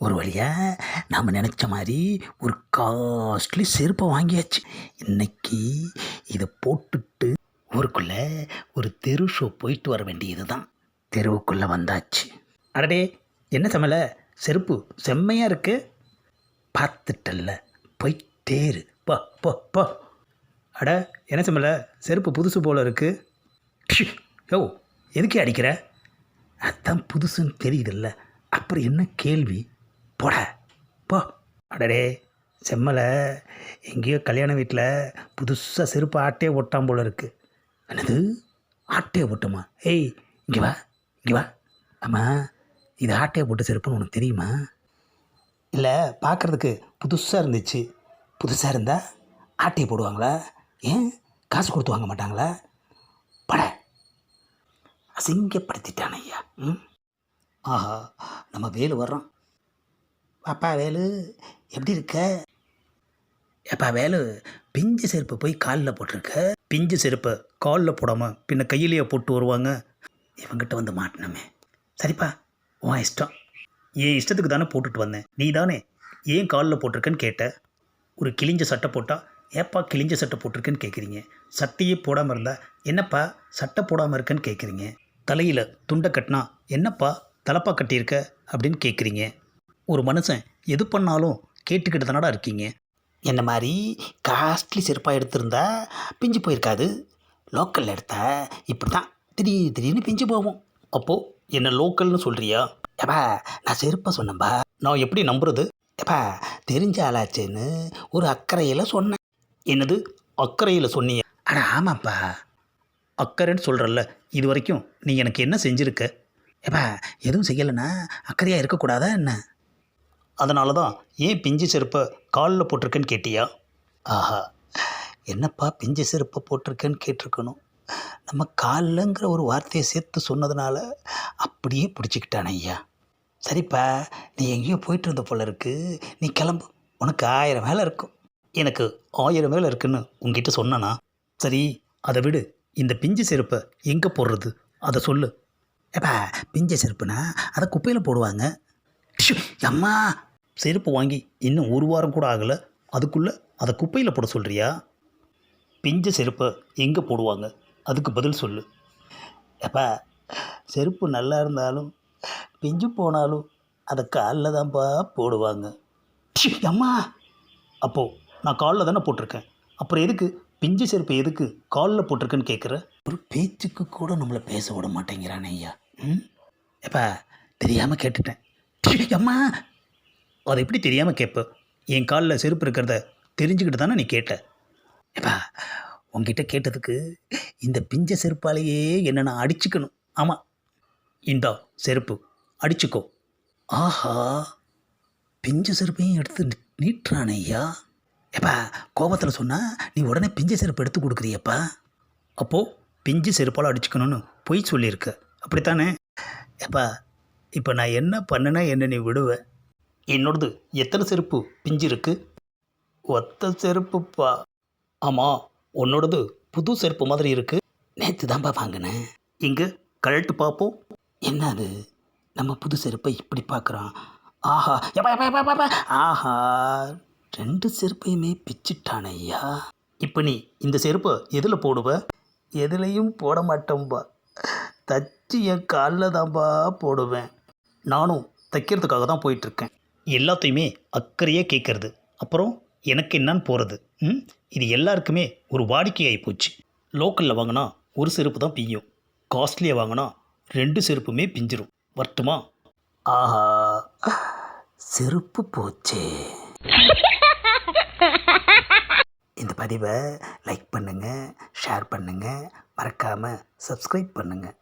ஒரு வழியாக நாம் நினச்ச மாதிரி ஒரு காஸ்ட்லி செருப்பை வாங்கியாச்சு. இன்னைக்கு இதை போட்டுட்டு ஊருக்குள்ளே ஒரு தெரு ஷோ போயிட்டு வர வேண்டியது தான் தெருவுக்குள்ளே வந்தாச்சு. அடடே என்ன சமல செருப்பு செம்மையாக இருக்கு. பார்த்துட்டல்ல. போயிட்டே இரு. போ போ போ. அட என்ன சமல செருப்பு புதுசு போல் இருக்கு. யோ எதுக்கே அடிக்கிற? அதுதான் புதுசுன்னு தெரியுதுல்ல. அப்புறம் என்ன கேள்வி? போட போ. அடடே செம்மலை. எங்கேயோ கல்யாண வீட்டில் புதுசாக செருப்பு ஆட்டே ஓட்டாம் போல இருக்குது என்னது? ஆட்டே ஓட்டுமா ஏய் இங்கே வா இங்கே வா. ஆமாம் இது ஆட்டையை போட்டு செருப்புன்னு உனக்கு தெரியுமா? இல்லை பார்க்குறதுக்கு புதுசாக இருந்துச்சு. புதுசாக இருந்தால் ஆட்டையை போடுவாங்களா? ஏன்? காசு கொடுத்து வாங்க மாட்டாங்களா? பட. அசிங்கப்படுத்திட்டான் ஐயா. ம். ஆஹா நம்ம வேலு வர்றோம் பாப்பா வேலு எப்படி இருக்க? ஏப்பா வேலு பிஞ்சு செருப்பு போய் காலில் போட்டிருக்க? பிஞ்சு செருப்பை காலில் போடாமல் பின்ன கையிலேயே போட்டு வருவாங்க. இவங்கிட்ட வந்து மாட்டினமே. சரிப்பா உன் இஷ்டம். என் இஷ்டத்துக்கு தானே போட்டுட்டு வந்தேன். நீ தானே ஏன் காலில் போட்டிருக்கேன்னு கேட்ட? ஒரு கிழிஞ்ச சட்டை போட்டால் ஏப்பா கிழிஞ்ச சட்டை போட்டிருக்கேன்னு கேட்குறீங்க சட்டையே போடாமல் இருந்தால் என்னப்பா சட்டை போடாமல் இருக்கேன்னு கேட்குறீங்க தலையில் துண்டை கட்டினா என்னப்பா தலப்பா கட்டியிருக்க? அப்படின்னு கேட்குறீங்க ஒரு மனுஷன் எது பண்ணாலும் கேட்டுக்கிட்டு தானடா இருக்கீங்க? என்ன மாதிரி? காஸ்ட்லி செருப்பாக எடுத்திருந்தா பிஞ்சு போயிருக்காது. லோக்கலில் எடுத்தா இப்படி தான் திடீர் திடீர்னு பிஞ்சு போவோம். அப்போது என்ன லோக்கல்னு சொல்கிறியா ஏப்பா நான் செருப்பை சொன்னேன்பா. நான் எப்படி நம்புறது? ஏப்பா தெரிஞ்ச ஆளாச்சேன்னு ஒரு அக்கறையில் சொன்னேன். என்னது? அக்கறையில் சொன்னீங்க அட ஆமாப்பா. அக்கறைன்னு சொல்கிறல்ல இது வரைக்கும் நீ எனக்கு என்ன செஞ்சுருக்க? ஏப்பா எதுவும் செய்யலைன்னா அக்கறையாக இருக்கக்கூடாதா என்ன? அதனால தான் ஏன் பிஞ்சு செருப்பை காலில் போட்டிருக்கேன்னு கேட்டியா? ஆஹா என்னப்பா பிஞ்சு செருப்பை போட்டிருக்கேன்னு கேட்டிருக்கணும். நம்ம காலில்ங்கிற ஒரு வார்த்தையை சேர்த்து சொன்னதுனால அப்படியே பிடிச்சிக்கிட்டான ஐயா. சரிப்பா நீ எங்கேயோ போயிட்டு இருந்த போல இருக்கு. நீ கிளம்பு. உனக்கு ஆயிரம் வேலை இருக்கும். எனக்கு ஆயிரம் வேலை இருக்குன்னு உங்ககிட்ட சொன்னனா? சரி அதை விடு. இந்த பிஞ்சு செருப்பை எங்கே போடுறது? அதை சொல்லு. ஏப்பா பிஞ்ச செருப்புனா அதை குப்பையில் போடுவாங்க. அம்மா செருப்பு வாங்கி இன்னும் ஒரு வாரம் கூட ஆகலை. அதுக்குள்ளே அதை குப்பையில் போட சொல்கிறியா பிஞ்ச செருப்பை எங்கே போடுவாங்க? அதுக்கு பதில் சொல்லு. ஏப்பா செருப்பு நல்லா இருந்தாலும் பிஞ்சு போனாலும் அதை காலில் தான்ப்பா போடுவாங்க. அம்மா! அப்போது நான் காலில் தானே போட்டிருக்கேன். அப்புறம் எதுக்கு? பிஞ்சு செருப்பு எதுக்கு காலில் போட்டிருக்கேன்னு கேட்குற ஒரு பேச்சுக்கு கூட நம்மளை பேச விட மாட்டேங்கிறானே ஐயா. ம்? ஏப்பா தெரியாமல் கேட்டுட்டேன். அம்மா! அதை எப்படி தெரியாமல் கேட்ப என் காலில் செருப்பு இருக்கிறத தெரிஞ்சுக்கிட்டு தானே நீ கேட்ட? ஏப்பா உங்ககிட்ட கேட்டதுக்கு இந்த பிஞ்ச செருப்பாலேயே என்ன நான் அடிச்சுக்கணும். ஆமாம் இந்தா செருப்பு. அடிச்சுக்கோ. ஆஹா பிஞ்ச செருப்பையும் எடுத்து நீ- நீட்டுறானே ஐயா. ஏப்பா கோபத்தில் சொன்னால் நீ உடனே பிஞ்ச செருப்பு எடுத்து கொடுக்குறியப்பா? அப்போது பிஞ்சு செருப்பால் அடிச்சுக்கணும்னு பொய் சொல்லியிருக்க. அப்படித்தானே? ஏப்பா இப்போ நான் என்ன பண்ணுனா என்ன நீ விடுவ? என்னோடது எத்தனை செருப்பு பிஞ்சிருக்கு? ஒத்த செருப்புப்பா. ஆமாம் உன்னோடது புது செருப்பு மாதிரி இருக்கு. நேற்று தான்ப்பா வாங்கினேன். இங்கே கழட்டு பார்ப்போம் என்ன அது நம்ம புது செருப்பை இப்படி பார்க்குறான் ஆஹா ஆஹா ரெண்டு செருப்பையுமே பிச்சுட்டான ஐயா. இப்போ நீ இந்த செருப்பை எதில் போடுவ? எதுலேயும் போட மாட்டோம்பா. தச்சு என் காலில் தான்ப்பா போடுவேன். நானும் தைக்கிறதுக்காக தான் போயிட்டுருக்கேன் எல்லாத்தையுமே அக்கறையாக கேட்கறது. அப்புறம் எனக்கு என்னன்னு போகிறது ம்? இது எல்லாருக்குமே ஒரு வாடிக்கையாகி போச்சு. லோக்கலில் வாங்கினா ஒரு செருப்பு தான் பியும் காஸ்ட்லியாக வாங்கினா ரெண்டு செருப்புமே பிஞ்சிரும். வரட்டுமா ஆஹா. செருப்பு போச்சே. இந்த பதிவை லைக் பண்ணுங்கள் ஷேர் பண்ணுங்கள் மறக்காமல் சப்ஸ்கிரைப் பண்ணுங்கள்